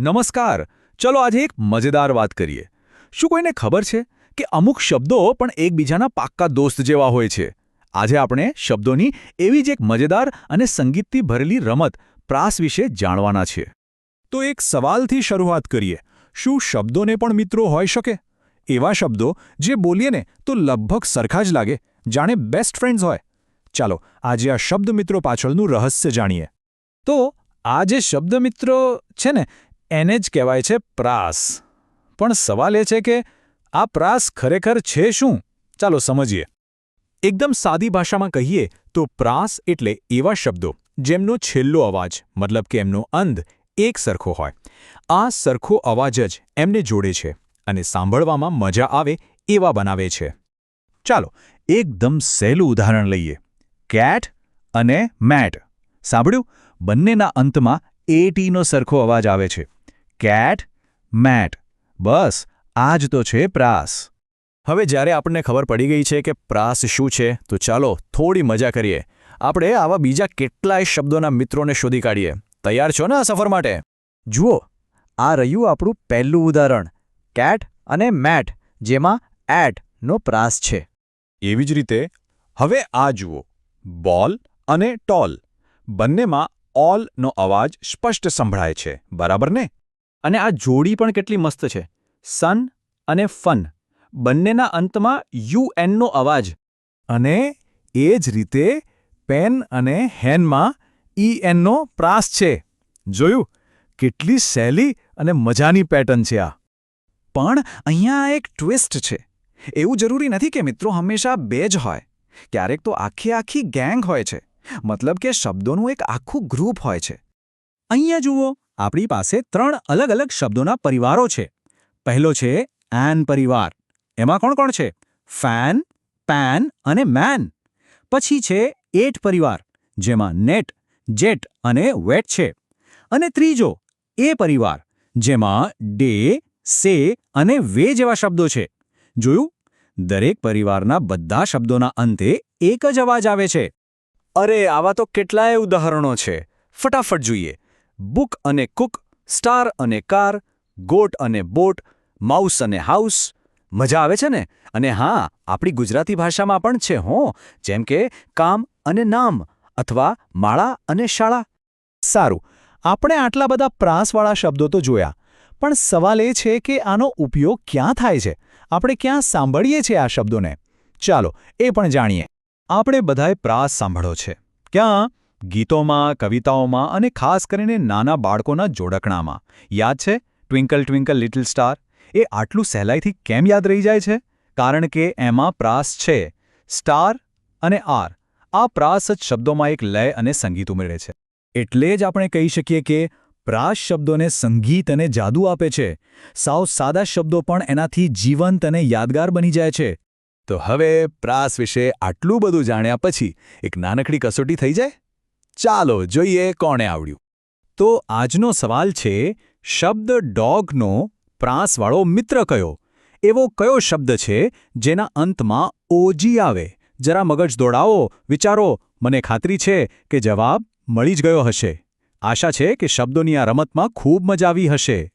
નમસ્કાર. ચલો આજે એક મજેદાર વાત કરીએ. શું કોઈને ખબર છે કે અમુક શબ્દો પણ એકબીજાના પાક્કા દોસ્ત જેવા હોય છે? આજે આપણે શબ્દોની એવી જ એક મજેદાર અને સંગીતથી ભરેલી રમત પ્રાસ વિશે જાણવાના છીએ તો એક સવાલથી શરૂઆત કરીએ. શું શબ્દોને પણ મિત્રો હોઈ શકે? એવા શબ્દો જે બોલીએ ને તો લગભગ સરખા જ લાગે, જાણે બેસ્ટ ફ્રેન્ડ્સ હોય. ચાલો, આજે આ શબ્દ મિત્રો પાછળનું રહસ્ય જાણીએ. તો આ જે શબ્દ મિત્રો છે ને એને જ કહેવાય છે પ્રાસ. પણ સવાલ એ છે કે આ પ્રાસ ખરેખર છે શું? ચાલો સમજીએ. એકદમ સાદી ભાષામાં કહીએ તો પ્રાસ એટલે એવા શબ્દો જેમનો છેલ્લો અવાજ, મતલબ કે એમનો અંધ, એક સરખો હોય. આ સરખો અવાજ જ એમને જોડે છે અને સાંભળવામાં મજા આવે એવા બનાવે છે. ચાલો એકદમ સહેલું ઉદાહરણ લઈએ. કેટ અને મેટ. સાંભળ્યું? બંનેના અંતમાં એટીનો સરખો અવાજ આવે છે. Cat mat. બસ આ જ તો છે પ્રાસ. હવે જ્યારે આપણને ખબર પડી ગઈ છે કે પ્રાસ શું છે તો ચાલો થોડી મજા કરીએ. આપણે આવા બીજા કેટલાય શબ્દોના મિત્રોને શોધી કાઢીએ. તૈયાર છો ને આ સફર માટે? જુઓ આ રહ્યું આપણું પહેલું ઉદાહરણ કેટ અને મેટ જેમાં એટ નો પ્રાસ છે. એવી જ રીતે હવે આ જુઓ બોલ અને ટોલ. બંનેમાં ઓલનો અવાજ સ્પષ્ટ સંભળાય છે બરાબર ને? અને આ જોડી પણ કેટલી મસ્ત છે. સન અને ફન બંનેના અંતમાં યુએનનો અવાજ. અને એ જ રીતે પેન અને હેનમાં ઈએનનો પ્રાસ છે. જોયું? કેટલી સહેલી અને મજાની પેટર્ન છે આ. પણ અહીંયા એક ટ્વિસ્ટ છે. એવું જરૂરી નથી કે મિત્રો હંમેશા બે જ હોય. ક્યારેક તો આખી આખી ગેંગ હોય છે. મતલબ કે શબ્દોનું એક આખું ગ્રુપ હોય છે. અહીંયા જુઓ. આપણી પાસે ત્રણ અલગ અલગ શબ્દોના પરિવારો છે. પહેલો છે એન પરિવાર. એમાં કોણ કોણ છે? ફેન, પેન અને મેન. પછી છે એટ પરિવાર, જેમાં નેટ જેટ અને વેટ છે. અને ત્રીજો, એ પરિવાર, જેમાં ડે સે અને વે જેવા શબ્દો છે. જોયું? દરેક પરિવારના બધા શબ્દોના અંતે એક જ અવાજ આવે છે. અરે, આવા તો કેટલાય ઉદાહરણો છે. ફટાફટ જોઈએ. બુક અને કુક, સ્ટાર અને કાર, ગોટ અને બોટ, માઉસ અને હાઉસ. મજા આવે છે ને? અને હા, આપણી ગુજરાતી ભાષામાં પણ છે હો, જેમ કે કામ અને નામ અથવા માળા અને શાળા. સારું, આપણે આટલા બધા પ્રાસવાળા શબ્દો તો જોયા, પણ સવાલ એ છે કે આનો ઉપયોગ ક્યાં થાય છે? આપણે ક્યાં સાંભળીએ છીએ આ શબ્દોને? ચાલો, એ પણ જાણીએ. આપણે બધાએ પ્રાસ સાંભળો છે. ક્યાં? ગીતોમાં, કવિતાઓમાં અને ખાસ કરીને નાના બાળકોના જોડકણામાં. યાદ છે? ટ્વિંકલ ટ્વિંકલ લિટલ સ્ટાર એ આટલું સહેલાઈથી કેમ યાદ રહી જાય છે? કારણ કે એમાં પ્રાસ છે. સ્ટાર અને આર આ પ્રાસ જ શબ્દોમાં એક લય અને સંગીત ઉમેરે છે. એટલે જ આપણે કહી શકીએ કે પ્રાસ શબ્દોને સંગીત અને જાદુ આપે છે. સાવ સાદા શબ્દો પણ એનાથી જીવંત અને યાદગાર બની જાય છે. તો હવે પ્રાસ વિશે આટલું બધું જાણ્યા પછી એક નાનકડી કસોટી થઈ જાય? ચાલો જોઈએ કોણે આવડ્યું. તો આજનો સવાલ છે, શબ્દ ડોગનો પ્રાસવાળો મિત્ર કયો? એવો કયો શબ્દ છે જેના અંતમાં ઓજી આવે? જરા મગજ દોડાવો, વિચારો, મને ખાતરી છે કે જવાબ મળી જ ગયો હશે. આશા છે કે શબ્દોની આ રમતમાં ખૂબ મજા આવી હશે.